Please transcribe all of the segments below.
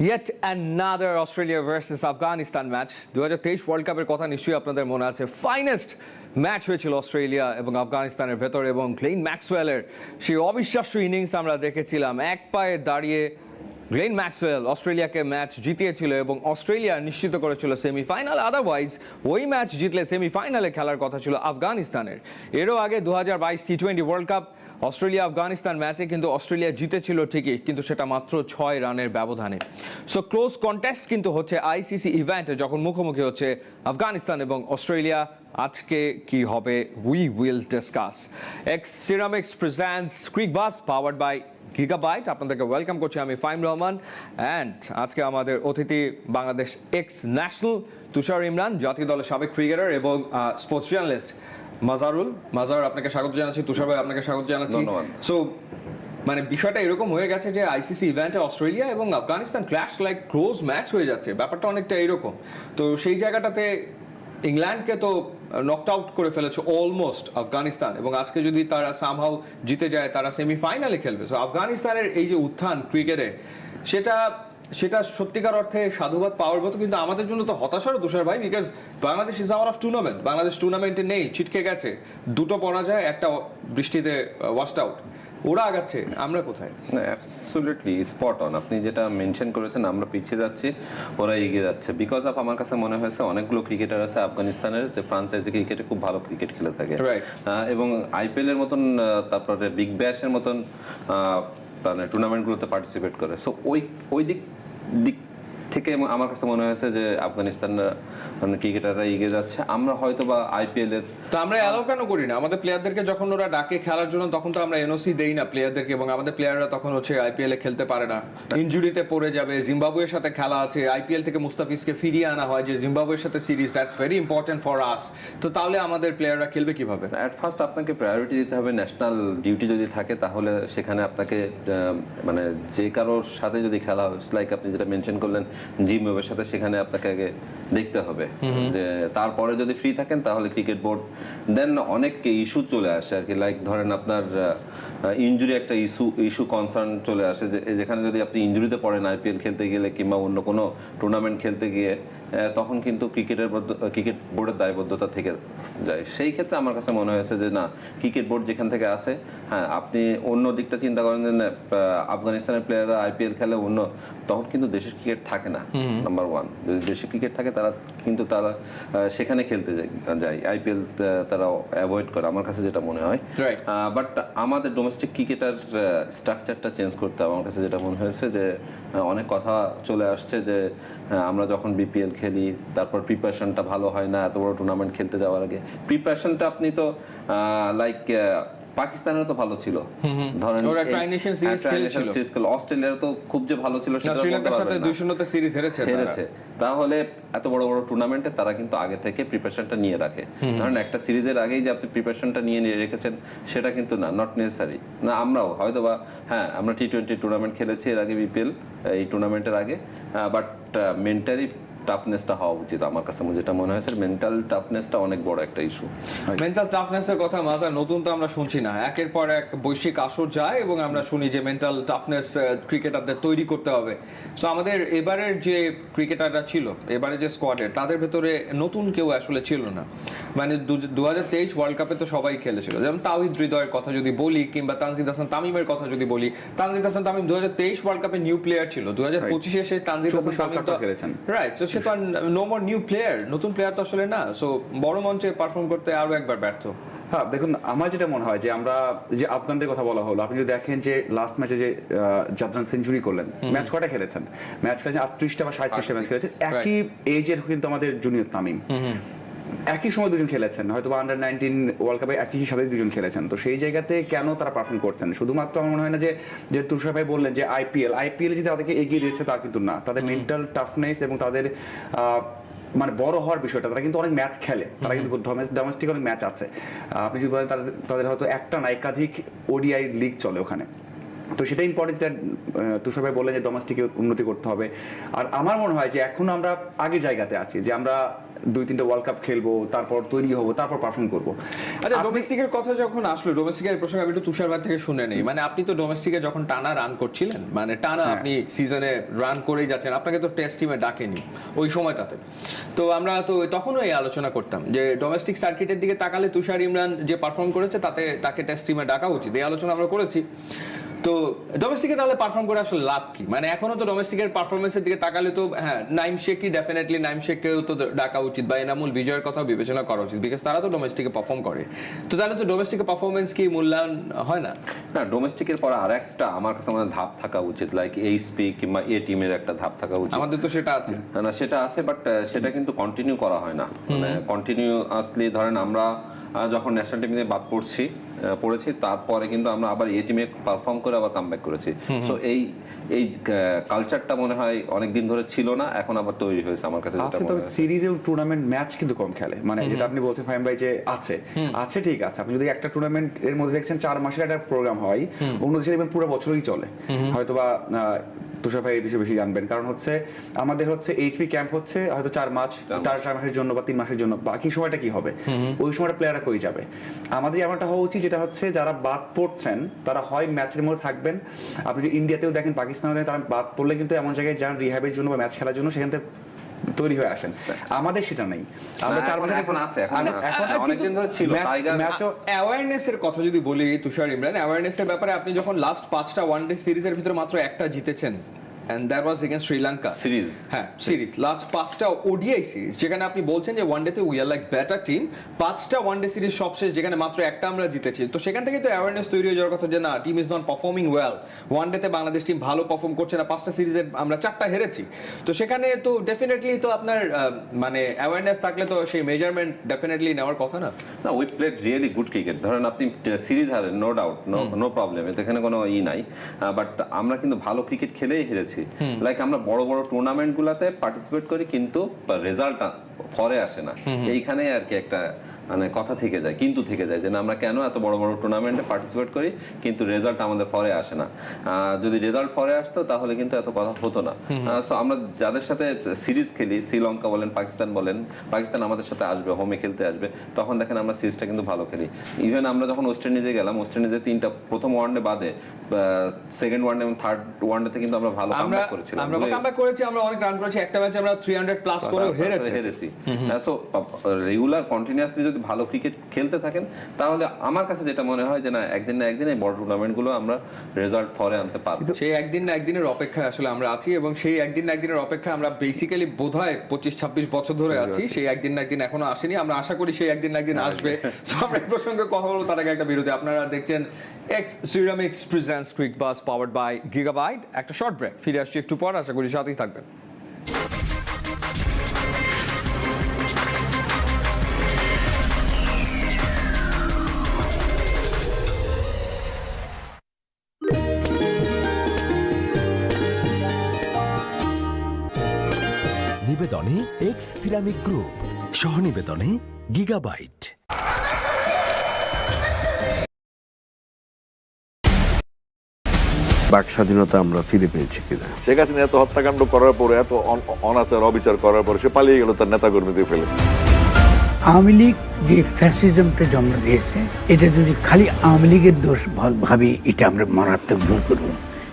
Yet another Australia versus Afghanistan match. দু world কাপের কথা নিশ্চয়ই আপনাদের মনে আছে। ফাইনেস্ট ম্যাচ হয়েছিল অস্ট্রেলিয়া এবং আফগানিস্তানের ভেতর এবং ক্লেইন ম্যাক্সওয়েলের সেই অবিশ্বাস্য ইনিংস আমরা দেখেছিলাম। এক পায়ে দাঁড়িয়ে গ্লেন ম্যাক্সওয়েল অস্ট্রেলিয়াকে ম্যাচ জিতিয়েছিল এবং অস্ট্রেলিয়া নিশ্চিত করেছিল সেমিফাইনাল আদারওয়াইজ ওই ম্যাচ জিতলে সেমিফাইনালে খেলার কথা ছিল আফগানিস্তানের। এরও আগে দু হাজার বাইশ T twenty world cup Australia Afghanistan ম্যাচে কিন্তু অস্ট্রেলিয়া জিতেছিল ঠিকই, কিন্তু সেটা মাত্র ছয় রানের ব্যবধানে। সো ক্লোজ কন্টেস্ট কিন্তু হচ্ছে আইসিসি ইভেন্টে যখন মুখোমুখি হচ্ছে আফগানিস্তান এবং অস্ট্রেলিয়া। আজকে কি হবে? We will discuss X Ceramics presents Cricbuzz powered by Gigabyte আপনাদেরকে ওয়েলকাম করছি আমি ফাইম রহমান। অ্যান্ড আজকে আমাদের অতিথি বাংলাদেশ এক্স ন্যাশনাল তুষার ইমরান জাতীয় দলের সাবেক ক্রিকেটার এবং স্পোর্টস জার্নালিস্ট মাজারুল। মাজার আপনাকে স্বাগত জানাচ্ছি। তুষার ভাই আপনাকে স্বাগত জানাচ্ছি। সো মানে বিষয়টা এরকম হয়ে গেছে যে আইসিসি ইভেন্টে অস্ট্রেলিয়া এবং Afghanistan clash like close match হয়ে যাচ্ছে। ব্যাপারটা অনেকটা এরকম। তো সেই জায়গাটাতে ইংল্যান্ডকে তো নকড আউট করে ফেলেছে অলমোস্ট আফগানিস্তান। এবং আজকে যদি তারা সামহাও জিতে যায়, তারা সেমিফাইনালে খেলবে। সো আফগানিস্তানের এই যে উত্থান ক্রিকেটে, সেটা সেটা সত্যিকার অর্থে সাধুবাদ পাওয়ার মতো, কিন্তু আমাদের জন্য তো হতাশারও দোষার ভাই because Bangladesh is out of tournament Bangladesh টুর্নামেন্টে নেই, ছিটকে গেছে। দুটো পরাজয়, একটা বৃষ্টিতে ওয়াস্ট আউট ওরা আগাচ্ছে আমরা কোথায়? অ্যাবসলিউটলি স্পট অন আপনি যেটা মেনশন করেছেন আমরা পিছিয়ে যাচ্ছি ওরা এগিয়ে যাচ্ছে। বিকজ অফ আমার কাছে মনে হয়েছে অনেকগুলো ক্রিকেটার আছে আফগানিস্তানের যে ফ্রান্সাইজি ক্রিকেটে খুব ভালো ক্রিকেট খেলে থাকে. এবং আইপিএল এর মতন তারপরে বিগ ব্যাশের মতন মানে টুর্নামেন্টগুলোতে পার্টিসিপেট করে। সো ওই ওই দিক দিক থেকে আমার কাছে মনে হয়েছে যে আফগানিস্তান মানে ক্রিকেটাররা এগিয়ে যাচ্ছে। আমরা হয়তো বা আইপিএল এর তো আমরা অ্যালাউ কেন করি না? আমাদের প্লেয়ারদেরকে যখন ওরা ডাকে খেলার জন্য তখন তো আমরা এনওসি দেই না প্লেয়ারদেরকে এবং আমাদের প্লেয়াররা তখন হচ্ছে আইপিএল এ খেলতে পারে না। ইনজুরিতে পড়ে যাবে জিম্বাবুয়ের সাথে খেলা আছে আইপিএল থেকে মুস্তাফিজকে ফিরিয়ে আনা হয় যে জিম্বাবুয়ের সাথে series that's very important for us তো তাহলে আমাদের প্লেয়াররা খেলবে কীভাবে? অ্যাট ফার্স্ট আপনাকে প্রায়োরিটি দিতে হবে ন্যাশনাল ডিউটি যদি থাকে তাহলে সেখানে আপনাকে মানে যে কারোর সাথে যদি খেলা হয় লাইক আপনি যেটা মেনশন করলেন জিম ওয়েবের সাথে সেখানে আপনাকে আগে দেখতে হবে। যে তারপরে যদি ফ্রি থাকেন তাহলে ক্রিকেট বোর্ড দেন অনেক ইস্যু চলে আসে আর কি। লাইক ধরেন আপনার ইনজুরি একটা ইস্যু ইস্যু কনসার্ন চলে আসে যে যেখানে যদি আপনি ইনজুরিতে পড়েন আইপিএল খেলতে গেলে কিংবা অন্য কোনো টুর্নামেন্ট খেলতে গিয়ে তখন কিন্তু ক্রিকেটের ক্রিকেট বোর্ডের দায়বদ্ধতা থেকে যায়। সেই ক্ষেত্রে আমার কাছে মনে হয়েছে যে না ক্রিকেট বোর্ড যেখান থেকে আসে হ্যাঁ আপনি অন্য দিকটা চিন্তা করেন যে আফগানিস্তানের প্লেয়াররা আইপিএল খেলে অন্য তখন কিন্তু দেশের ক্রিকেট থাকে না নাম্বার ওয়ান যদি দেশের ক্রিকেট থাকে তারা কিন্তু তারা সেখানে খেলতে যায় আইপিএল তারা অ্যাভয়েড করে আমার কাছে যেটা মনে হয়. বাট আমাদের ডোমেস্টিক ক্রিকেটার স্ট্রাকচারটা চেঞ্জ করতে। আমার কাছে যেটা মনে হয়েছে যে অনেক কথা চলে আসছে যে আমরা যখন বিপিএল খেলি, তারপর প্রিপারেশনটা ভালো হয় না, এত বড় টুর্নামেন্ট খেলতে যাওয়ার আগে প্রিপারেশনটা আপনি তো লাইক পাকিস্তানের তো ভালো ছিল। ধরেন ওরা হ্যাঁ, series Tri-Nation খেলছিল। অস্ট্রেলিয়ার তো খুব যে ভালো ছিল সেটা শ্রীলঙ্কার সাথে দুই শূন্যতে সিরিজ হেরেছে। হেরেছে। তাহলে এত বড় বড় টুর্নামেন্টে তারা কিন্তু আগে থেকে প্রিপারেশনটা নিয়ে রাখে। ধরেন একটা সিরিজের আগেই যে আপনি প্রিপারেশনটা নিয়ে নিয়ে রেখেছেন সেটা কিন্তু না নট নেসেসারি না আমরাও হয়তো বা হ্যাঁ আমরা টি টোয়েন্টি টুর্নামেন্ট খেলেছি এর আগে বিপিএল এই টুর্নামেন্টের আগে। বাট মেন্টালি টাফনেসটা হওয়া উচিত আমার কাছে যেটা মনে হয়েছে মেন্টাল টাফনেসটা অনেক বড় একটা ইস্যু মেন্টাল টাফনেসের কথা মাজা নতুন তো আমরা শুনছি না। একের পর এক বৈশ্বিক আসর যায় এবং আমরা শুনি যে মেন্টাল টাফনেস ক্রিকেটারদের তৈরি করতে হবে। সো আমাদের এবারের যে ক্রিকেটাররা ছিল এবারে যে স্কোয়াডের তাদের ভেতরে নতুন কেউ আসলে ছিল না। মানে দু হাজার তেইশ ওয়ার্ল্ড কাপে তো সবাই খেলেছিল। যেমন তাওহিদ হৃদয়ের কথা যদি বলি কিংবা তানজিদ হাসান তামিমের কথা যদি বলি তানজিদ হাসান তামিম দু হাজার তেইশ ওয়ার্ল্ড কাপে নিউ প্লেয়ার ছিল। দু হাজার পঁচিশে এসে তানজিদ হাসান তামিম তো খেলেছেন। রাইট সো সে তো নো মোর নিউ প্লেয়ার নতুন প্লেয়ার তো আসলে না। সো বড় মঞ্চে পারফর্ম করতে আরও একবার ব্যর্থ। হ্যাঁ দেখুন আমার যেটা মনে হয় যে আমরা যে আফগানদের কথা বলা হলো আপনি যদি দেখেন যে লাস্ট ম্যাচে যে জাফরান সেঞ্চুরি করলেন ম্যাচ কটা খেলেছেন? ম্যাচ খেলেছেন আটত্রিশটা বা সাঁত্রিশটা ম্যাচ খেলেছেন। একই এজের কিন্তু আমাদের জুনিয়র তামিম। একই সময় দুজন খেলেছেন হয়তো বা আন্ডার নাইনটিন ওয়ার্ল্ড কাপে একই সাথে দুজন খেলেছেন। তো সেই জায়গাতে কেন তারা পারফর্ম করছেন? শুধুমাত্র আমার মনে হয় না যে যে তুষার ভাই বললেন যে আইপিএল আইপিএল যে তাদেরকে এগিয়ে দিয়েছে তা কিন্তু না। তাদের মেন্টাল টাফনেস এবং তাদের মানে বড় হওয়ার বিষয়টা তারা কিন্তু অনেক ম্যাচ খেলে। তারা কিন্তু ডোমেস্টিক অনেক ম্যাচ আছে। আপনি যদি বলেন তাদের তাদের হয়তো একটা না একাধিক ওডিআই লিগ চলে ওখানে। তো সেটা ইম্পর্টেন্ট যেটা তুষার ভাই বললেন যে ডোমেস্টিকে উন্নতি করতে হবে। আর আমার মনে হয় যে এখন আমরা আগে জায়গাতে আছি যে আমরা দুই তিনটা ওয়ার্ল্ড কাপ খেলব তারপর তৈরি হব তারপর পারফর্ম করব। আচ্ছা ডোমেস্টিকের কথা যখন আসলো ডোমেস্টিকের প্রসঙ্গে আমি একটু তুষার ভাই থেকে শুনে নেই। মানে আপনি তো ডোমেস্টিকে যখন টানা রান করছিলেন মানে টানা হ্যাঁ। আপনি সিজনে রান করেই যাচ্ছেন আপনাকে তো টেস্ট টিমে ডাকেনি ওই সময়টাতে। তো আমরা তো তখনও এই আলোচনা করতাম যে ডোমেস্টিক সার্কিটের দিকে তাকালে তুষার ইমরান যে পারফর্ম করেছে তাতে তাকে টেস্ট টিমে ডাকা উচিত। এই আলোচনা আমরা করেছি। তো ডোমেস্টিকে তাহলে পারফর্ম করে আসলে লাভ কি? মানে এখনও তো ডোমেস্টিকের পারফরমেন্সের দিকে তাকালে তো হ্যাঁ নাইম শেখই ডেফিনেটলি নাইম শেখকেও তো ডাকা উচিত বা এনামুল বিজয়ের কথাও বিবেচনা করা উচিত বিকজ তারা তো ডোমেস্টিকে পারফর্ম করে। তো তাহলে তো ডোমেস্টিকের পারফরমেন্স কি মূল্যায়ন হয় না? না ডোমেস্টিকের পরে আরেকটা আমার কাছে মনে ধাপ থাকা উচিত লাইক এইচপি কিংবা এ টিমের একটা ধাপ থাকা উচিত। আমাদের তো সেটা আছে। না সেটা আছে বাট সেটা কিন্তু কন্টিনিউ করা হয় না। মানে কন্টিনিউ আসলে ধরেন আমরা যখন ন্যাশনাল টিম বাদ পড়ছি পড়েছি। তারপরে কিন্তু আমরা আবার এ টিমে পারফর্ম করে আবার কামব্যাক করেছি। সো এই এই কালচারটা মনে হয় অনেক দিন ধরে ছিল না এখন আবার তৈরি হয়েছে আমার কাছে আছে তবে। সিরিজ এবং টুর্নামেন্ট ম্যাচ কিন্তু কম খেলে। মানে যেটা আপনি বলছেন ফাহিম ভাই যে আছে। আছে ঠিক আছে। আপনি যদি একটা টুর্নামেন্ট এর মধ্যে দেখছেন চার মাসের একটা প্রোগ্রাম হয় অন্য দেশে দেখবেন পুরো বছরই চলে। হয়তো বা তুষার ভাই এই বিষয়ে বেশি জানবেন। কারণ হচ্ছে আমাদের হচ্ছে এইচপি ক্যাম্প হচ্ছে হয়তো চার মাস চার চার মাসের জন্য বা তিন মাসের জন্য। বাকি সময়টা কি হবে? ওই সময়টা প্লেয়াররা কই যাবে? আমাদের এমনটা হওয়া উচিত যেটা হচ্ছে যারা বাদ পড়ছেন তারা হয় ম্যাচের মধ্যে থাকবেন। আপনি ইন্ডিয়াতেও দেখেন পাকিস্তানেও দেখেন তারা বাদ পড়লে কিন্তু এমন জায়গায় যান রিহাবের জন্য বা ম্যাচ খেলার জন্য সেখান থেকে তৈরি হয়ে আসেন আমাদের সেটা নেই আমরা চার বছর এখন আছে, এখন এখন অনেকদিন ধরে ছিল। অ্যাওয়ারনেসের কথা যদি বলি তুষার ইমরান অ্যাওয়ারনেসের ব্যাপারে আপনি যখন লাস্ট পাঁচটা ওয়ান ডে সিরিজের ভিতরে মাত্র একটা জিতেছেন দ্যাট ওয়াজ শ্রীলঙ্কা সিরিজ হ্যাঁ সিরিজ লাস্ট পাঁচটা ওডিআই সিরিজ যেখানে আপনি বলছেন যে ওয়ান ডেতে we are like better team পাঁচটা ওয়ান ডে সিরিজ সবশেষ যেখানে মাত্র একটা আমরা জিতেছি। তো সেখান থেকে তো অ্যাওয়ারনেস তৈরি হয়ে যাওয়ার কথা যে না team is not performing well one ডেতে বাংলাদেশ টিম ভালো পারফর্ম করছে না পাঁচটা সিরিজের আমরা চারটা হেরেছি। তো সেখানে তো ডেফিনেটলি তো আপনার মানে অ্যাওয়ারনেস থাকলে তো সেই মেজারমেন্ট ডেফিনেটলি নেওয়ার কথা না? না we played really good cricket ধরেন আপনি series হারেন no doubt no no problem এতে এখানে কোনো ই নাই। বাট আমরা কিন্তু ভালো ক্রিকেট খেলেই হেরেছি। লাইক আমরা বড় বড় টুর্নামেন্ট গুলাতে পার্টিসিপেট করি কিন্তু রেজাল্ট পরে আসে না। এইখানে আর কি একটা মানে কথা থেকে যায় কিন্তু থেকে যায় যে না আমরা কেন এত বড় বড় টুর্নামেন্টে পার্টিসিপেট করি কিন্তু রেজাল্ট আমাদের পরে আসে না। যদি রেজাল্ট পরে আসতো তাহলে কিন্তু এত কথা হতো না। সো আমরা যাদের সাথে সিরিজ খেলি শ্রীলঙ্কা বলেন পাকিস্তান বলেন পাকিস্তান আমাদের সাথে আসবে হোমে খেলতে আসবে তখন দেখেন আমরা সিরিজটা কিন্তু ভালো খেলি। ইভেন আমরা যখন ওয়েস্ট ইন্ডিজে গেলাম ওয়েস্ট ইন্ডিজে তিনটা প্রথম ওয়ানডে বাদে সেকেন্ড ওয়ানডে এবং থার্ড ওয়ানডেতে কিন্তু আমরা ভালো আমরা কামব্যাক করেছিলাম। আমরা কামব্যাক করেছি আমরা অনেক রান করেছি একটা ম্যাচে আমরা 300 প্লাস করেও হেরেছি। হেরেছি। সো রেগুলার কন্টিনিউয়াসলি যদি ভালো ক্রিকেট খেলতে থাকেন তাহলে আমার কাছে যেটা মনে হয় যে না একদিন না একদিন এই বড় টুর্নামেন্টগুলো আমরা রেজাল্ট পরে আনতে পারব। সেই একদিন না একদিনের অপেক্ষায় আসলে আমরা আছি এবং সেই একদিন না একদিনের অপেক্ষায় আমরা বেসিক্যালি বোধহয় পঁচিশ ছাব্বিশ বছর ধরে আছি। সেই একদিন না একদিন এখনও আসেনি। আমরা আশা করি সেই একদিন না একদিন আসবে। So আমরা এই প্রসঙ্গে কথা বলব তার আগে একটা বিরতি। আপনারা দেখছেন X Ceramics presents quick buzz powered by Gigabyte একটা শর্ট ব্রেক ফিরে আসছি একটু পর। আশা করি সাথেই থাকবেন। নিবেদনে এক্স সিরামিক গ্রুপ সহনিবেদনে গিগাবাইট বাক স্বাধীনতা আমরা ফিরে পেয়েছি কিনা? শেখ হাসিনা এত হত্যাকাণ্ড করার পরে এত অনাচার অবিচার করার পরে সে পালিয়ে গেল তার নেতা কর্মীদের ফেলে। আওয়ামী লীগ যে ফ্যাসিজমটা জন্ম দিয়েছে এটা যদি খালি আওয়ামী লীগের দোষ ভাবি এটা আমরা মারাত্মক ভুল করব।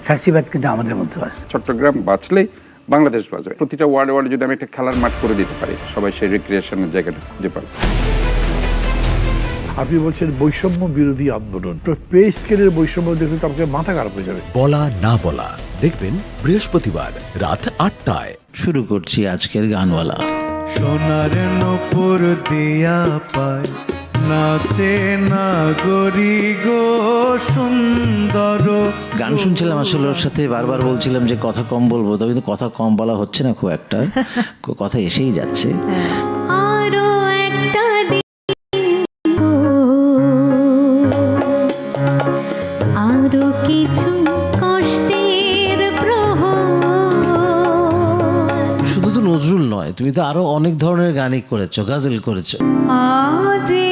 ফ্যাসিবাদ কিন্তু আমাদের মধ্যে আছে। চট্টগ্রাম বাঁচলেই বাংলাদেশ বাঁচবে প্রতিটা ওয়ার্ডে ওয়ার্ডে যদি আমি একটা খেলার মাঠ করে দিতে পারি সবাই সেই রিক্রিয়েশনের জায়গাটা খুঁজে পাবে। আপনি বলছেন বৈষম্য বিরোধী আন্দোলন। তো পে স্কেলের বৈষম্য দেখলে তো আপনাকে মাথা খারাপ হয়ে যাবে। বলা না বলা। দেখবেন বৃহস্পতিবার রাত আটটায়। শুরু করছি আজকের গানওয়ালা। সোনার নপুর দিয়া পায়। নাচে না গরি গো সুন্দর গান শুনছিলাম আসলে ওর সাথে বারবার বলছিলাম যে কথা কম বলব তবে কিন্তু কথা কম বলা হচ্ছে না খুব একটা। কথা এসেই যাচ্ছে। আরও একটা দিন গো, আরও কিছু কষ্টের শুধু তো নজরুল নয় তুমি তো আরও অনেক ধরনের গানই করেছ গাজল করেছ। আজে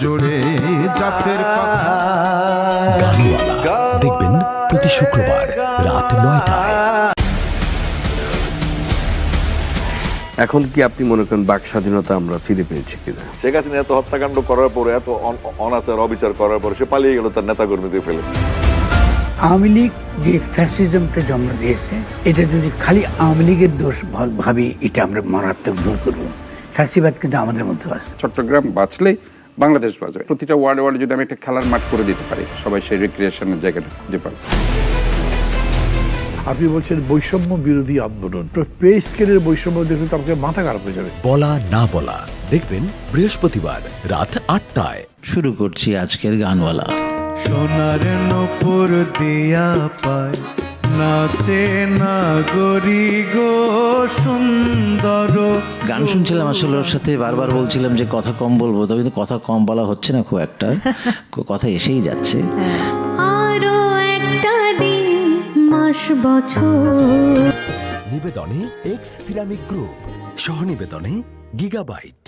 জুড়ে জাতের কথা। দেখবেন প্রতি শুক্রবার রাত নয়টায়। এখন কি আপনি মনে করেন বাক স্বাধীনতা আমরা ফিরে পেয়েছি কিনা? শেখ হাসিনা এত হত্যাকাণ্ড করার পরে এত অনাচার অবিচার করার পরে সে পালিয়ে গেল তার নেতা কর্মীদের ফেলে। আওয়ামী লীগ যে ফ্যাসিজমটা জন্ম দিয়েছে এটা যদি খালি আওয়ামী লীগের দোষ ভাবি এটা আমরা মারাত্মক ভুল করব। ফ্যাসিবাদ কিন্তু আমাদের মধ্যে আছে। চট্টগ্রাম বাঁচলেই বাংলাদেশ বাঁচবে প্রতিটা ওয়ার্ডে ওয়ার্ডে যদি আমি একটা খেলার মাঠ করে দিতে পারি সবাই সেই রিক্রিয়েশনের জায়গাটা খুঁজে পাবে। আপনি বলছেন বৈষম্য বিরোধী আন্দোলন। তো পে স্কেলের বৈষম্য দেখলে তো মাথা খারাপ হয়ে যাবে। বলা না বলা। দেখবেন বৃহস্পতিবার রাত আটটায়। শুরু করছি আজকের গানওয়ালা। সোনার নপুর দিয়া পায়। নাচে না গরি গো সুন্দর গান শুনছিলাম আসলে ওর সাথে বারবার বলছিলাম যে কথা কম বলব তবে কিন্তু কথা কম বলা হচ্ছে না খুব একটা। কথা এসেই যাচ্ছে। আরও একটা দিন মাস বছর। নিবেদনে এক্স সিরামিক গ্রুপ সহ নিবেদনে Gigabyte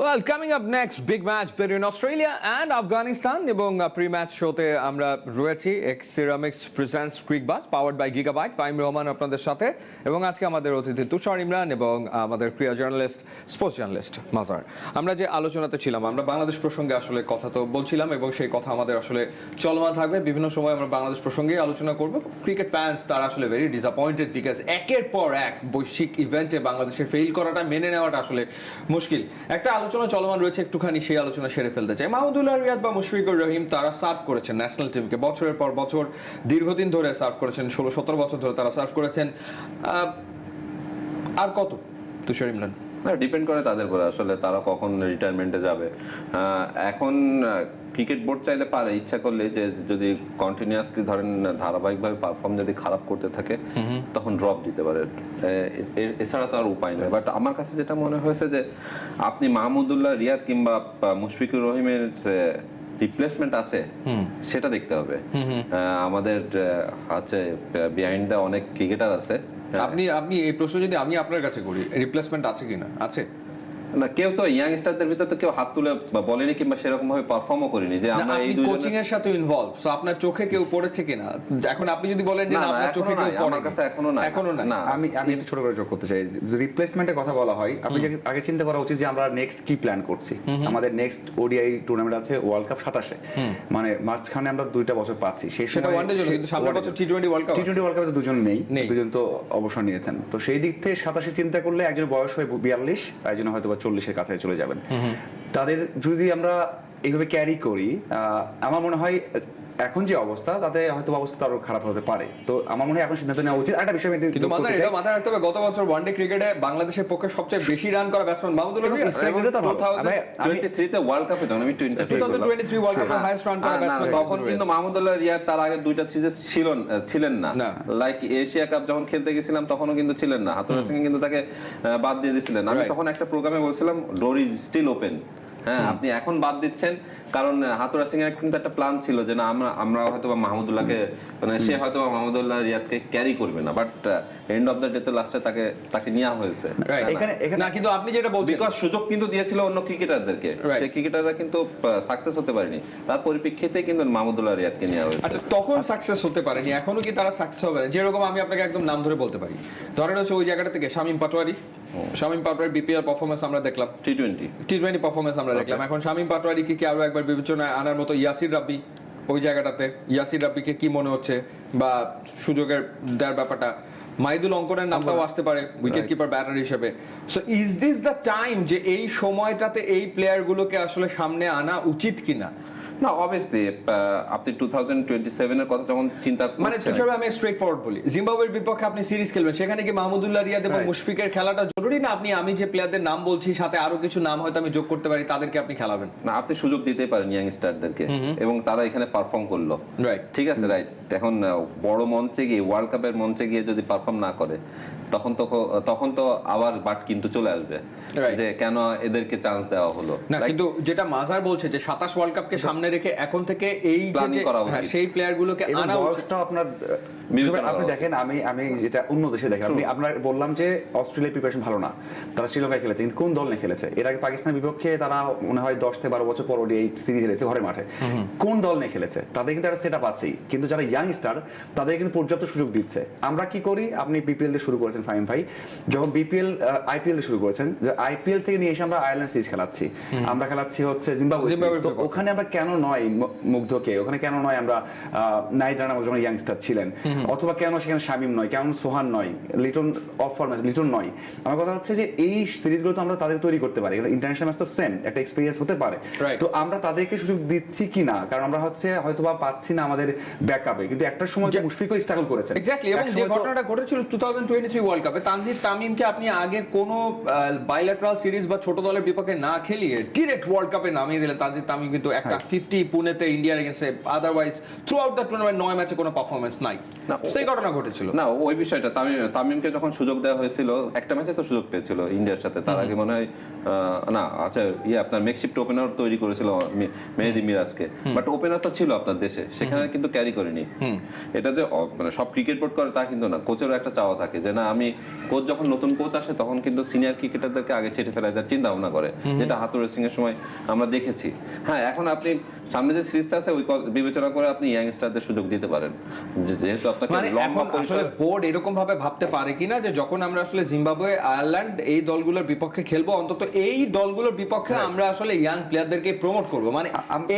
well coming up next big match between Australia and Afghanistan এবং প্রি ম্যাচ শোতে আমরা রয়েছি। X Ceramics presents Cricbuzz powered by Gigabyte Faim Rahman আপনাদের সাথে এবং আজকে আমাদের অতিথি তুষার ইমরান এবং আমাদের প্রিয় জার্নালিস্ট স্পোর্টস জার্নালিস্ট মাজার। আমরা যে আলোচনাতে ছিলাম, আমরা বাংলাদেশ প্রসঙ্গে আসলে কথা তো বলছিলাম এবং সেই কথা আমাদের আসলে চলমান থাকবে। বিভিন্ন সময় আমরা বাংলাদেশ প্রসঙ্গেই আলোচনা করব। ক্রিকেট ফ্যান্স তারা আসলে ভেরি ডিসঅ্যাপয়েন্টেড বিকজ একের পর এক বৈশ্বিক ইভেন্টে বাংলাদেশের ফেল করাটা, মেনে নেওয়াটা আসলে মুশকিল। একটা আলোচনা চলমান রয়েছে, একটুখানি সেই আলোচনা সেরে ফেলতে চাই। মাহমুদুল্লাহ রিয়াদ বা মুশফিকুর রহিম, তারা সার্ভ করেছেন ন্যাশনাল টিমকে বছরের পর বছর দীর্ঘদিন ধরে সার্ভ করেছেন, ষোলো সতেরো বছর ধরে তারা সার্ভ করেছেন। আর কত? তুষার ইমরান। না ডিপেন্ড করে তাদের উপরে। আসলে তারা কখন রিটায়ারমেন্টে যাবে? এখন ক্রিকেট বোর্ড চাইলে পারে। ইচ্ছা করলে যে যদি কন্টিনিউয়াসলি ধরেন ধারাবাহিকভাবে পারফর্ম যদি খারাপ করতে থাকে তখন ড্রপ দিতে পারে। এছাড়া তো আর উপায় নেই। বাট আমার কাছে যেটা মনে হয়েছে যে আপনি মাহমুদুল্লাহ রিয়াদ কিংবা মুশফিকুর রহিমের রিপ্লেসমেন্ট আছে সেটা দেখতে হবে। আমাদের আছে বিহাইন্ড দ্য অনেক ক্রিকেটার আছে। আপনি আপনি এই প্রশ্ন যদি আমি আপনার কাছে করি রিপ্লেসমেন্ট আছে কিনা? আছে? না কেউ তো ইয়াংস্টারদের ভিতর তো কেউ হাত তুলে বলেনি কিংবা সেরকম ভাবে পারফর্মও করিনি যে আমরা এই কোচিং এর সাথে ইনভলভ সো আপনার চোখে কেউ পড়েছে কিনা? এখন আপনি যদি বলেন যে না, না না, আপনার চোখে কেউ আমার কাছে এখনও নাই। এখনও না। আমি আমি একটু ছোট করে যোগ করতে চাই। রিপ্লেসমেন্টের কথা বলা হয় আপনি যে আগে চিন্তা করা উচিত যে আমরা নেক্সট কি প্ল্যান করছি? আমাদের নেক্সট ওডিআই টুর্নামেন্ট আছে ওয়ার্ল্ড কাপ সাতাশে। মানে মাঝখানে আমরা দুইটা বছর পাচ্ছি সেই সময় ওয়ানডে জন্য কিন্তু সামনের বছর ওয়ার্ল্ড কাপ ওয়ার্ল্ড কাপে তো দুজন নেই নেই। দুজন তো অবসর নিয়েছেন। তো সেই দিক থেকে সাতাশে চিন্তা করলে একজন বয়স হয় বিয়াল্লিশ একজন হয়তো চল্লিশের কাছে চলে যাবেন। তাদের যদি আমরা এইভাবে ক্যারি করি আহ, আমার মনে হয় এখন যে অবস্থা তাতে হয়তো অবস্থা আরও খারাপ হতে পারে। তো আমার মনে হয় এখন সিদ্ধান্ত নেওয়া উচিত। একটা বিষয় কিন্তু মাথায় এটা মাথায় রাখতে হবে গত বছর ওয়ানডে ক্রিকেটে বাংলাদেশের পক্ষে সবচেয়ে বেশি রান করা ব্যাটসম্যান তো ভালো। আমি- আমি- 2023 তে ওয়ার্ল্ড কাপে যখন আমি 2023 ওয়ার্ল্ড কাপের হাইয়েস্ট রান করা ব্যাটসম্যান তখন কিন্তু মাহমুদুল্লাহ রিয়াদ তার আগে দুইটা সিরিজ ছিলেন ছিলেন না। না। লাইক এশিয়া কাপ যখন খেলতে গেছিলাম তখনও কিন্তু ছিলেন না। হাতুরা সিং কিন্তু তাকে বাদ দিয়ে দিয়েছিলেন আমি তখন একটা প্রোগ্রামে বলছিলাম ডোর ইজ স্টিল ওপেন হ্যাঁ আপনি এখন বাদ দিচ্ছেন। কারণ হাতুরা সিং এর কিন্তু একটা প্ল্যান ছিল যে না আমরা আমরা হয়তো বা মাহমুদুল্লাহকে মানে সে হয়তো বা মাহমুদুল্লাহ রিয়াদকে ক্যারি করবে না but end of the day তে লাস্টে তাকে তাকে নেওয়া হয়েছে। এখানে এখানে না কিন্তু আপনি যেটা বলছেন বিকজ সুযোগ কিন্তু দিয়েছিল অন্য ক্রিকেটারদেরকে. সেই ক্রিকেটাররা কিন্তু সাকসেস হতে পারেনি। তার পরিপ্রেক্ষিতে কিন্তু মাহমুদুল্লাহ রিয়াদকে নেওয়া হয়েছে। আচ্ছা তখন সাকসেস হতে পারেনি এখনও কি তারা সাকসেস হবে যেরকম আমি আপনাকে একদম নাম ধরে বলতে পারি। ধরেন হচ্ছে ওই জায়গাটা থেকে শামিম পাটোয়ারি। শামিম পাটোয়ারি বিপিএল পারফরমেন্স আমরা দেখলাম। T twenty T twenty performance আমরা দেখলাম। এখন শামিম পাটোয়ারি কি আরও একবার বিবেচনায় আনার মতো ইয়াসির রাব্বি ওই জায়গাটাতে? ইয়াসির রাব্বিকে কি মনে হচ্ছে? বা সুযোগের দেওয়ার ব্যাপারটা? মাইদুল অঙ্কনের নামটাও আসতে পারে উইকেট কিপার ব্যাটার হিসেবে। So is this the time যে এই সময়টাতে এই প্লেয়ারগুলোকে আসলে সামনে আনা উচিত কিনা? না অবভিয়াসলি আপনি টু থাউজেন্ড টোয়েন্টি সেভেনের কথা যখন চিন্তা মানে করছেন আমি স্ট্রেট ফরওয়ার্ড বলি। জিম্বাবুয়ের বিপক্ষে আপনি সিরিজ খেলবেন। সেখানে কি মাহমুদুল্লাহ রিয়াদ এবং মুশফিকের খেলাটা জরুরি না আপনি আমি যে প্লেয়ারদের নাম বলছি সাথে আরও কিছু নাম হয়তো আমি যোগ করতে পারি তাদেরকে আপনি খেলাবেন। না আপনি সুযোগ দিতেই পারেন ইয়াং স্টারদেরকে এবং তারা এখানে পারফর্ম করল। Right. ঠিক আছে রাইট এখন বড় মঞ্চে গিয়ে ওয়ার্ল্ড কাপের মঞ্চে গিয়ে যদি পারফর্ম না করে তখন তো তখন তো আবার বাট কিন্তু চলে আসবে। যে কেন এদেরকে চান্স দেওয়া হলো? না কিন্তু যেটা মাজার বলছে যে সাতাশ ওয়ার্ল্ড কাপকে সামনে রেখে এখন থেকে এই যে-। হ্যাঁ, সেই প্লেয়ার গুলোকে আনা উচিত। বয়সটাও আপনার আপনি দেখেন আমি আমি যেটা অন্য দেশে দেখেন আপনি আপনার বললাম যে অস্ট্রেলিয়ার প্রিপারেশন ভালো না। তারা শ্রীলঙ্কায় খেলেছে কিন্তু কোন দল নিয়ে খেলেছে? এর আগে পাকিস্তানের বিপক্ষে তারা মনে হয় দশ থেকে বারো বছর পর এই সিরিজ খেলেছে ঘরের মাঠে। কোন দল নিয়ে খেলেছে? তাদের কিন্তু একটা সেট আপ আছেই। কিন্তু যারা ইয়াং স্টার তাদের কিন্তু পর্যাপ্ত সুযোগ দিচ্ছে। আমরা কি করি? আপনি বিপিএল দিয়ে শুরু করেছেন। ফাইম ভাই যখন বিপিএল আইপিএল শুরু করেছেন যে আইপিএল থেকে নিয়ে এসে আমরা আয়ারল্যান্ড সিরিজ খেলাচ্ছি। আমরা খেলাচ্ছি হচ্ছে জিম্বাবুয়ে তো ওখানে আমরা কেন নয় মুগ্ধকে? ওখানে কেন নয় আমরা নাইট রানা যখন ইয়াংস্টার ছিলেন? অথবা কেন সেখানে শামিম নয়? কেন সোহান নয়? লিটন অফ ফরম্যাচ লিটন নয়। আমার কথা হচ্ছে যে এই সিরিজগুলো তো আমরা তাদের তৈরি করতে পারি। ইন্টারন্যাশনাল ম্যাচ তো সেম একটা এক্সপিরিয়েন্স হতে পারে। তো আমরা তাদেরকে সুযোগ দিচ্ছি কি না? কারণ আমরা হচ্ছে হয়তো বা পাচ্ছি না আমাদের ব্যাকআপে কিন্তু একটা সময় মুশফিকও স্ট্রাগল করেছেন। এক্স্যাক্টলি এবং যে ঘটনাটা ঘটেছিল two thousand twenty three world কাপে তানজিদ তামিমকে আপনি আগে কোনো বাইল্যাট্রাল সিরিজ বা ছোট দলের বিপক্ষে না খেলিয়ে ডিরেক্ট ওয়ার্ল্ড কাপে নামিয়ে দিলেন তানজিদ তামিম। কিন্তু একটা ফিফটি পুনেতে ইন্ডিয়ার against otherwise throughout the tournament নয় ম্যাচে কোনো পারফরমেন্স নাই। সেই ঘটনা ঘটেছিল। না ওই বিষয়টা তামিম তামিমকে যখন সুযোগ দেওয়া হয়েছিল একটা ম্যাচে তো সুযোগ পেয়েছিল ইন্ডিয়ার সাথে। তার আগে মনে হয় না আচ্ছা ইয়ে আপনার মেকশিফট ওপেনার তৈরি করেছিল মেহেদি মিরাজকে। বাট ওপেনার তো ছিল আপনার দেশে সেখানে কিন্তু ক্যারি করেনি। এটা যে মানে সব ক্রিকেট বোর্ড করে তা কিন্তু না। কোচেরও একটা চাওয়া থাকে যে না আমি কোচ যখন নতুন কোচ আসে তখন কিন্তু সিনিয়র ক্রিকেটারদেরকে আগে চেটে ফেলা যায় চিন্তা ভাবনা করে যেটা হাতুর রেসিং এর সময় আমরা দেখেছি। হ্যাঁ এখন আপনি সামনে যে সিরিজটা আছে ওই বিবেচনা করে আপনি ইয়াংস্টারদের সুযোগ দিতে পারেন। যেহেতু আপনাকে মানে লম্বা আসলে বোর্ড এরকম ভাবে ভাবতে পারে কিনা যে যখন আমরা আসলে জিম্বাবুয়ে আয়ারল্যান্ড এই দলগুলোর বিপক্ষে খেলব অন্তত এই দলগুলোর বিপক্ষে আমরা আসলে ইয়াং প্লেয়ারদেরকে প্রমোট করব। মানে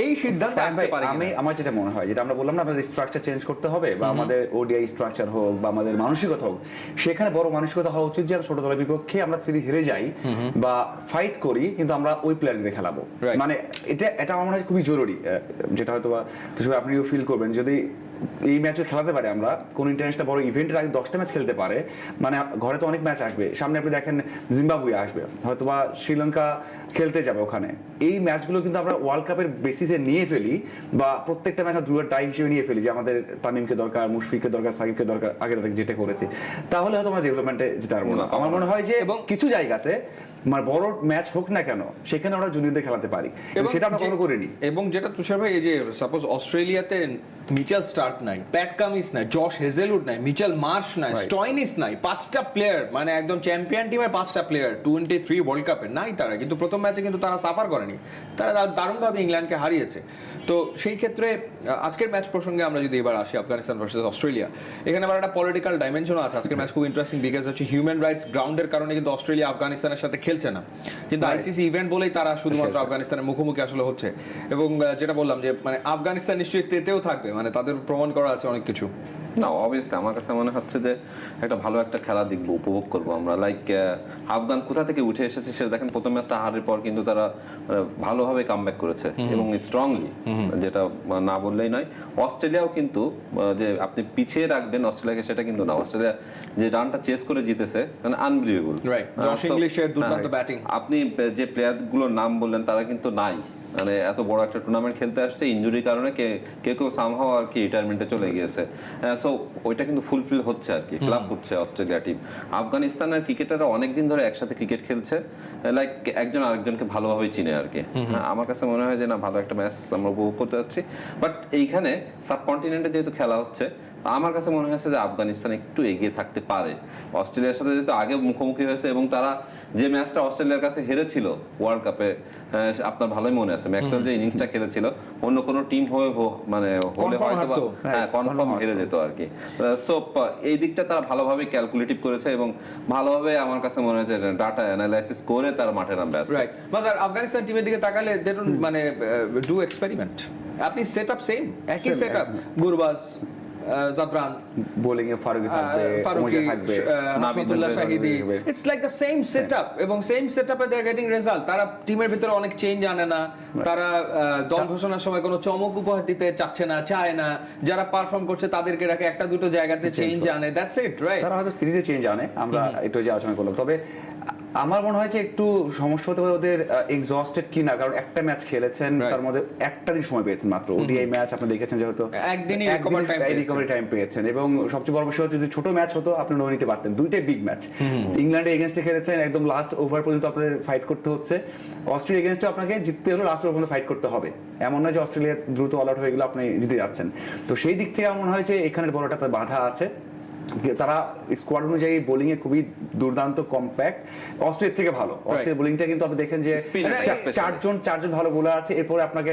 এই সিদ্ধান্ত আসতে পারে আমি আমার যেটা মনে হয় যেটা আমরা বললাম না আমাদের স্ট্রাকচার চেঞ্জ করতে হবে বা আমাদের ওডিআই স্ট্রাকচার হোক বা আমাদের মানসিকতা হোক সেখানে বড় মানসিকতা হওয়া উচিত যে আমরা ছোট দলের বিপক্ষে আমরা সিরিজ হেরে যাই বা ফাইট করি কিন্তু আমরা ওই প্লেয়ারকে খেলাবো মানে এটা এটা আমার মনে হয় খুবই জরুরি যেটা হয়তো বা আপনিও ফিল করবেন যদি এই ম্যাচও খেলাতে পারে আমরা। কোন ইন্টারন্যাশনাল বড় ইভেন্টের আগে দশটা ম্যাচ খেলতে পারে। মানে ঘরে তো অনেক ম্যাচ আসবে। সামনে আপনি দেখেন জিম্বাবুয়ে আসবে। হয়তো বা শ্রীলঙ্কা খেলতে যাবে ওখানে। এই ম্যাচগুলো কিন্তু আমরা ওয়ার্ল্ড কাপের বেসিসে নিয়ে ফেলি বা প্রত্যেকটা ম্যাচ দুটো টাই হিসেবে নিয়ে ফেলি। যে আমাদের তামিমকে দরকার মুশফিককে দরকার সাকিবকে দরকার আগে তাদের যেটা করেছি। তাহলে হয়তো আমরা ডেভেলপমেন্টে যেতে পারব না। আমার মনে হয় যে এবং কিছু জায়গাতে মানে বড় ম্যাচ হোক না কেন সেখানে আমরা জুনিয়রদের খেলাতে পারি। সেটা আমরা কোনো করিনি। এবং যেটা তুষার ভাই এই যে সাপোজ অস্ট্রেলিয়াতে মিচেল স্টার্ক নাই প্যাট কামিস নাই জশ হেজেলউড নাই মিচেল মার্শ নাই স্টয়নিস নাই পাঁচটা প্লেয়ার মানে একদম চ্যাম্পিয়ন টিমের পাঁচটা প্লেয়ার টোয়েন্টি থ্রি ওয়ার্ল্ড কাপের নাই তারা কিন্তু প্রথম ম্যাচে কিন্তু তারা সাফার করেনি। তারা দারুণভাবে ইংল্যান্ডকে হারিয়েছে। তো সেই ক্ষেত্রে আজকের ম্যাচ প্রসঙ্গে আমরা যদি এবার আসি আফগানিস্তান ভার্সেস অস্ট্রেলিয়া এখানে আবার একটা পলিটিক্যাল ডাইমেনশনও আছে। আজকের ম্যাচ খুব ইন্টারেস্টিং বিকজ হচ্ছে হিউম্যান রাইটস গ্রাউন্ডের কারণে কিন্তু অস্ট্রেলিয়া আফগানিস্তানের সাথে খেলছে না। কিন্তু আইসিসি ইভেন্ট বলেই তারা শুধুমাত্র আফগানিস্তানের মুখোমুখি আসলে হচ্ছে। এবং যেটা বললাম যে মানে আফগানিস্তান নিশ্চয়ই তেতেও থাকবে। মানে তাদের প্রমাণ করা আছে অনেক কিছু। না অবভিয়াসলি আমার কাছে মনে হচ্ছে যে একটা ভালো একটা খেলা দেখব উপভোগ করব আমরা। লাইক আফগান কোথা থেকে উঠে এসেছে সেটা দেখেন প্রথম ম্যাচটা হারের পর কিন্তু তারা ভালোভাবে কামব্যাক করেছে। এবং স্ট্রংলি যেটা না বললেই নয়। অস্ট্রেলিয়াও কিন্তু যে আপনি পিছিয়ে রাখবেন অস্ট্রেলিয়াকে সেটা কিন্তু না। অস্ট্রেলিয়া যে রানটা চেস করে জিতেছে মানে আনবিলিভেবল batting. আপনি যে প্লেয়ারগুলোর নাম বললেন তারা কিন্তু নাই। মানে এত বড় একটা টুর্নামেন্ট খেলতে আসছে ইনজুরির কারণে কে কেউ কেউ সামহাও আর কি রিটায়ারমেন্টে চলে গিয়েছে। সো ওইটা কিন্তু ফুলফিল হচ্ছে আর কি ক্লাব করছে অস্ট্রেলিয়া টিম আফগানিস্তানের ক্রিকেটাররা অনেকদিন ধরে একসাথে ক্রিকেট খেলছে লাইক একজন আরেকজনকে ভালোভাবে চিনে আর কি। হ্যাঁ, আমার কাছে মনে হয় যে না ভালো একটা ম্যাচ আমরা উপভোগ করতে যাচ্ছি। বাট এইখানে সাবকন্টিনেন্টে যেহেতু খেলা হচ্ছে আমার কাছে মনে হয়েছে যে আফগানিস্তান একটু এগিয়ে থাকতে পারে। অস্ট্রেলিয়ার সাথে যেহেতু আগে মুখোমুখি হয়েছে এবং তারা যে ম্যাচটা অস্ট্রেলিয়ার কাছে হেরেছিল ওয়ার্ল্ড কাপে আপনার ভালোই মনে আছে। ম্যাক্সওয়েল যে ইনিংসটা খেলেছিল অন্য কোনো টিম হয়ে মানে হলে হয়তো হ্যাঁ কনফার্ম হেরে যেত আর কি। সো এই দিকটা তারা ভালোভাবে ক্যালকুলেটিভ করেছে এবং ভালোভাবে আমার কাছে মনে হয়েছে ডাটা অ্যানালাইসিস করে তার মাঠে নামবে। রাইট মাজার আফগানিস্তান টিমের দিকে তাকালে দে ডোন্ট মানে ডু এক্সপেরিমেন্ট আপনি সেট আপ সেম একই set up Gurbaz Zadran bowling এ ফারুকি থাকবে Farooqi Hashmatullah Shahidi. It's like the same setup এবং সেম সেটআপে দে আর গেটিং রেজাল্ট তারা টিমের ভিতরে অনেক চেঞ্জ আনে না। তারা দল ঘোষণার সময় কোনো চমক উপহার দিতে চাচ্ছে না চায় না। যারা পারফর্ম করছে তাদেরকে রাখে একটা দুটো জায়গাতে চেঞ্জ আনে দ্যাটস ইট রাইট তারা হয়তো সিরিজে চেঞ্জ আনে আমরা একটু যে আলোচনা করলাম। তবে আমার মনে হয় যে একটু সমস্যা হতে পারে ওদের এক্সস্টেড কিনা কারণ একটা ম্যাচ খেলেছেন তার মধ্যে একটা দিন সময় পেয়েছেন মাত্র। ওডিআই ম্যাচ আপনি দেখেছেন যেহেতু একদিনই। রিকভারি টাইম পেয়েছেন। এবং সবচেয়ে বড় বিষয় হচ্ছে যদি ছোট ম্যাচ হতো আপনি নয় নিতে পারতেন। দুইটাই বিগ ম্যাচ ইংল্যান্ডে এগেনস্টে খেলেছেন একদম লাস্ট ওভার পর্যন্ত আপনাদের ফাইট করতে হচ্ছে। অস্ট্রেলিয়া এগেনস্টে আপনাকে জিততে হলে লাস্ট ওভার পর্যন্ত ফাইট করতে হবে। এমন নয় যে অস্ট্রেলিয়া দ্রুত অল আউট হয়ে গেলে আপনি জিতে যাচ্ছেন। তো সেই দিক থেকে আমার মনে হয় যে এখানে বড় একটা বাধা আছে। তারা স্কোয়াড অনুযায়ী বোলিং এ খুবই দুর্দান্ত কম্প্যাক্ট অস্ট্রেলিয়ার থেকে ভালো। অস্ট্রেলিয়ার বোলিংটা কিন্তু আপনি দেখেন যে. চারজন চারজন ভালো বোলার আছে এরপরে আপনাকে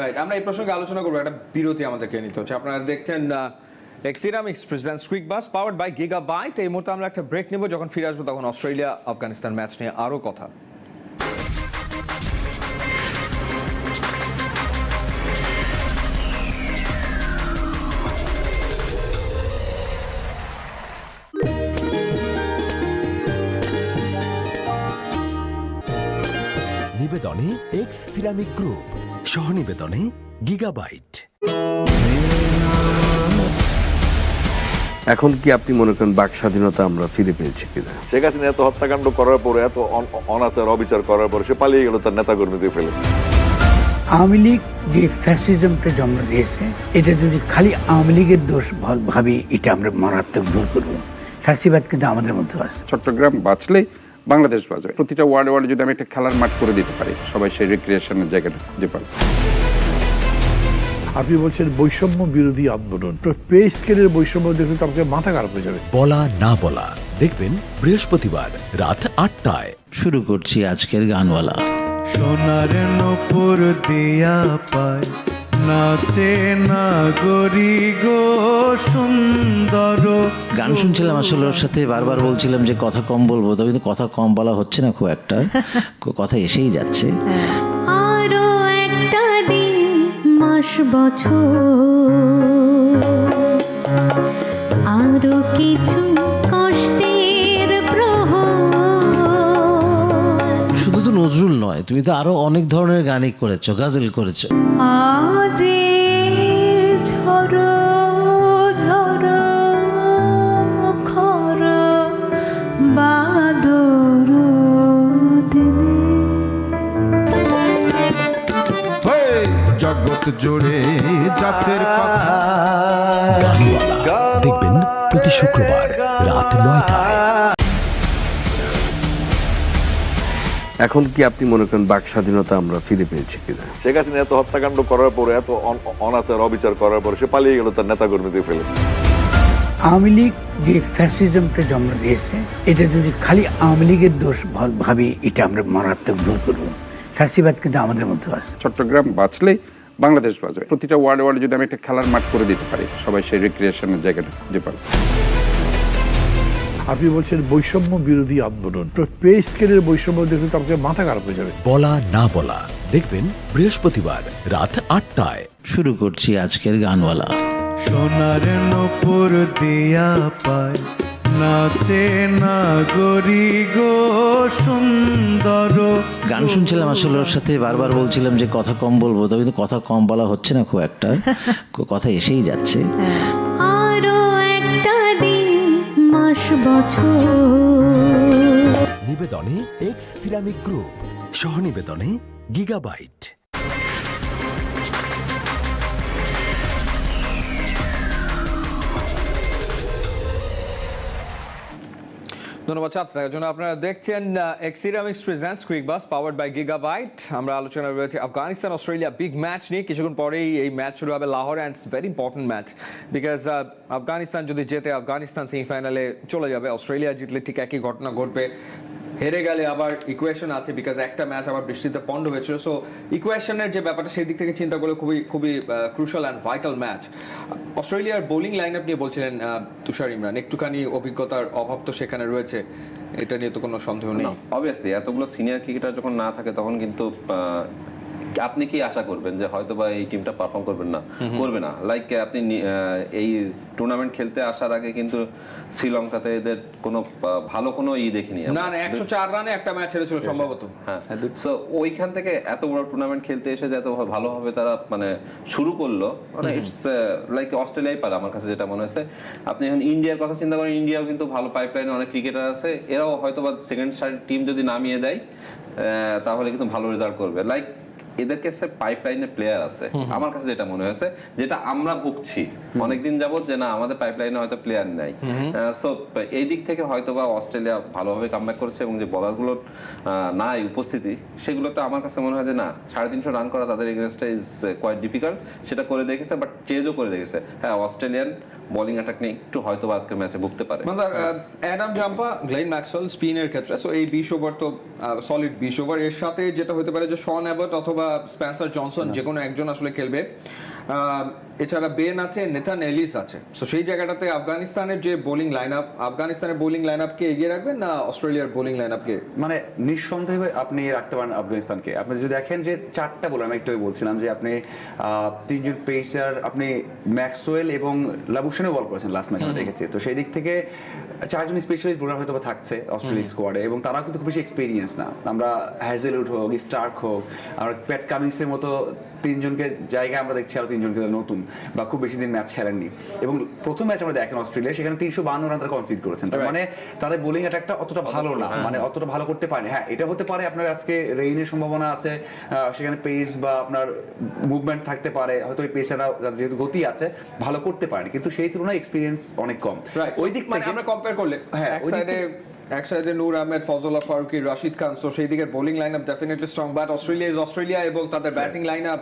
রাইট আমরা এই প্রসঙ্গে আলোচনা করব একটা বিরতি আমাদেরকে নিতে হচ্ছে। আপনারা দেখছেন X Ceramics presents quick buzz powered by Gigabyte এই মুহূর্তে আমরা একটা ব্রেক নেব যখন ফিরে আসব তখন অস্ট্রেলিয়া আফগানিস্তান ম্যাচ নিয়ে আরও কথা। নিবেদনে এক্স সিরামিক গ্রুপ সহনিবেদনে গিগাবাইট এখন কি আপনি মনে করেন বাক স্বাধীনতা আমরা ফিরে পেয়েছি কিনা? শেখ হাসিনা এত হত্যাকাণ্ড করার পরে এত অনাচার অবিচার করার পরে সে পালিয়ে গেল তার নেতাকর্মীদের ফেলে। আওয়ামী লীগ যে ফ্যাসিজমটা জন্ম দিয়েছে এটা যদি খালি আওয়ামী লীগের দোষ ভাব- ভাবি এটা আমরা মারাত্মক ভুল করব। ফ্যাসিবাদ কিন্তু আমাদের মধ্যে আছে। চট্টগ্রাম বাঁচলেই বাংলাদেশ বাঁচবে প্রতিটা ওয়ার্ডে ওয়ার্ডে যদি আমি একটা খেলার মাঠ করে দিতে পারি সবাই সেই রিক্রিয়েশনের জায়গাটা খুঁজে পাবে। আপনি বলছেন বৈষম্য বিরোধী আন্দোলন। পে স্কেলের বৈষম্য দেখলে তো আপনাকে মাথা খারাপ হয়ে যাবে। বলা না বলা। দেখবেন বৃহস্পতিবার রাত আটটায়। শুরু করছি আজকের গানওয়ালা। সোনার নপুর দিয়া পায়। নাচে না গরি গো সুন্দর গান শুনছিলাম আসলে ওর সাথে বারবার বলছিলাম যে কথা কম বলব তবে কিন্তু কথা কম বলা হচ্ছে না খুব একটা। কথা এসেই যাচ্ছে। আরও একটা দিন মাস বছর। আরও কিছু নয় তুমি তো আরও অনেক ধরনের গানই করেছ গাজল করেছ। আজে ঝড় জগৎ জুড়ে জাতের কথা। গানওয়ালা দেখবেন প্রতি শুক্রবার রাত নয়টায়। এখন কি আপনি মনে করেন বাক স্বাধীনতা আমরা ফিরে পেয়েছি কিনা? শেখ হাসিনা এত হত্যাকাণ্ড করার পরে এত অন- অনাচার অবিচার করার পরে সে পালিয়ে গেল তার নেতাকর্মীদের ফেলে। আওয়ামী লীগ যে ফ্যাসিজমটা জন্ম দিয়েছে এটা যদি খালি আওয়ামী লীগের দোষ ভাবি এটা আমরা মারাত্মক ভুল করব। ফ্যাসিবাদ কিন্তু আমাদের মধ্যে আছে। চট্টগ্রাম বাঁচলেই বাংলাদেশ বাঁচবে। প্রতিটা ওয়ার্ডে ওয়ার্ডে যদি আমি একটা খেলার মাঠ করে দিতে পারি সবাই সেই রিক্রিয়েশনের জায়গাটা খুঁজে পাবে। আপনি বলছেন বৈষম্য বিরোধী আন্দোলন। তো পে স্কেলের বৈষম্য দেখলে তো আপনাকে মাথা খারাপ হয়ে যাবে। বলা না বলা। দেখবেন বৃহস্পতিবার রাত আটটায়। শুরু করছি আজকের গানওয়ালা। সোনার নপুর দিয়া পায়। নাচে না গরি গো সুন্দর গান শুনছিলাম আসলে ওর সাথে বারবার বলছিলাম যে কথা কম বলব তবে কিন্তু কথা কম বলা হচ্ছে না খুব একটা। কথা এসেই যাচ্ছে। দিন মাস বছর। নিবেদনে এক্স সিরামিক গ্রুপ সহনিবেদনে গিগাবাইট ধন্যবাদ ছাত্র থাকার জন্য আপনারা দেখছেন X Ceramics presents quick buzz powered by Gigabyte আমরা আলোচনা রয়েছে আফগানিস্তান, অস্ট্রেলিয়া বিগ ম্যাচ নিয়ে। কিছুক্ষণ পরেই এই ম্যাচ শুরু হবে Lahore and very important match because Afghanistan যদি জেতে আফগানিস্তান সেমিফাইনালে চলে যাবে, অস্ট্রেলিয়া জিতলে ঠিক একই ঘটনা ঘটবে। হেরে গেলে আবার ইকুয়েশন আছে বিকজ একটা ম্যাচ আবার বৃষ্টিতে পণ্ড হয়েছিল। সো ইকুয়েশনের যে ব্যাপারটা সেই দিক থেকে চিন্তা করলে খুবই খুবই ক্রুশাল অ্যান্ড ভাইটাল ম্যাচ অস্ট্রেলিয়ার বোলিং লাইন আপ নিয়ে বলছিলেন তুষার ইমরান। একটুখানি অভিজ্ঞতার অভাব তো সেখানে রয়েছে। এটা নিয়ে তো কোনো সন্দেহ নেই। অবভিয়াসলি এতগুলো সিনিয়র ক্রিকেটার যখন না থাকে, তখন কিন্তু আপনি কি আশা করবেন যে হয়তো বা এই টিমটা পারফর্ম করবেন না? করবে না। লাইক আপনি এই টুর্নামেন্ট খেলতে আসার আগে কিন্তু শ্রীলঙ্কাতে এদের কোনো ভালো কোনো ই দেখিনি না না একশো চার রানে একটা ম্যাচ হেরেছিল সম্ভবত। হ্যাঁ। সো ওইখান থেকে এত বড় টুর্নামেন্ট খেলতে এসে যে এত ভালোভাবে তারা মানে শুরু করল মানে ইটস লাইক অস্ট্রেলিয়াই পারে আমার কাছে যেটা মনে হয়েছে। আপনি এখন ইন্ডিয়ার কথা চিন্তা করেন ইন্ডিয়াও কিন্তু ভালো পাইপলাইনে অনেক ক্রিকেটার আছে। এরাও হয়তো বা সেকেন্ড টিম যদি নামিয়ে দেয় আহ, তাহলে কিন্তু ভালো রেজাল্ট করবে। লাইক এদের কাছে পাইপলাইনে প্লেয়ার আছে। আমার কাছে যেটা মনে হয়েছে যেটা আমরা ভুগছি। অনেকদিন যাবত যে না আমাদের পাইপলাইনে হয়তো প্লেয়ার নাই। সো এই দিক থেকে হয়তো বা অস্ট্রেলিয়া ভালোভাবে কামব্যাক করেছে এবং যে বলারগুলোর নাই উপস্থিতি সেগুলোতে আমার কাছে মনে হয় যে না সাড়ে তিনশো রান করা তাদের এগেনস্টে ইজ কোয়াইট ডিফিকাল্ট সেটা করে দেখেছে বাট চেজও করে দেখেছে। হ্যাঁ অস্ট্রেলিয়ান বোলিং অ্যাটাক নিয়ে একটু হয়তো বা আজকের ম্যাচে ভুগতে পারে। মানে অ্যাডাম জাম্পা গ্লেন ম্যাক্সওয়েল স্পিনের ক্ষেত্রে সো এই বিশ ওভার তো সলিড বিশ ওভার এর সাথে যেটা হতে পারে যে শন অ্যাবট অথবা স্পেন্সার জনসন যে কোনো একজন আসলে খেলবে। এছাড়া বেন আছে নেথান এলিস আছে। সো সেই জায়গাটাতে আফগানিস্তানের যে বোলিং লাইন আপ আফগানিস্তানের বোলিং লাইন আপকে এগিয়ে রাখবেন না অস্ট্রেলিয়ার বোলিং লাইন আপকে মানে নিঃসন্দেহে আপনি রাখতে পারেন আফগানিস্তানকে। আপনি যদি দেখেন যে চারটা বলে আমি একটু বলছিলাম যে আপনি আহ, তিনজন পেসার আপনি ম্যাক্সওয়েল এবং লাবুশানে বল করেছেন লাস্ট ম্যাচ আমরা দেখেছি। তো সেই দিক থেকে চারজন স্পেশালিস্ট বোলার হয়তো থাকছে অস্ট্রেলিয়া স্কোয়াডে এবং তারা কিন্তু খুব বেশি এক্সপিরিয়েন্স না। আমরা হ্যাজেলউড হোক স্টার্ক হোক আমরা প্যাট কামিংসের মতো তিনজনকে জায়গায় আমরা দেখছি আরও তিনজনকে নতুন বা খুব বেশি দিন ম্যাচ খেলেননি। এবং প্রথম ম্যাচ আমরা দেখেন অস্ট্রেলিয়া সেখানে তিনশো বান্ন রান তারা কনসিড করেছেন। তার মানে তাদের বোলিং অ্যাটাকটা অতটা ভালো না। মানে অতটা ভালো করতে পারেনি। হ্যাঁ এটা হতে পারে আপনার আজকে রেইনের সম্ভাবনা আছে সেখানে পেস বা আপনার মুভমেন্ট থাকতে পারে। হয়তো ওই পেসাররা যেহেতু গতি আছে ভালো করতে পারেনি। কিন্তু সেই তুলনায় এক্সপিরিয়েন্স অনেক কম। ওই দিক মানে থেকে আমরা কম্পেয়ার করলে হ্যাঁ, এক সাইডে এক সাইডে নূর আহমেদ ফারুকি রাশিদ খান। সো সেই দিকের bowling line up definitely strong but Australia is Australia এবং তাদের ব্যাটিং লাইন আপ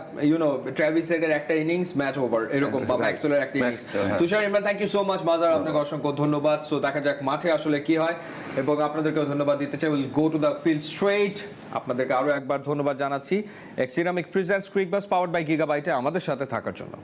হেডের একটা ইনিংস ম্যাচ ওভার এরকম বা ম্যাক্সওয়েলের একটা ইনিংস হ্যাঁ। Tushar Imran thank you so much বাজার আপনাকে অসংখ্য ধন্যবাদ। সো দেখা যাক মাঠে আসলে কি হয় এবং আপনাদেরকেও ধন্যবাদ দিতে চাই। Will go to the field straight আপনাদেরকে আরও একবার ধন্যবাদ জানাচ্ছি। X ceramic presents Cricbuzz powered by গিগাবাইটে আমাদের সাথে থাকার জন্য।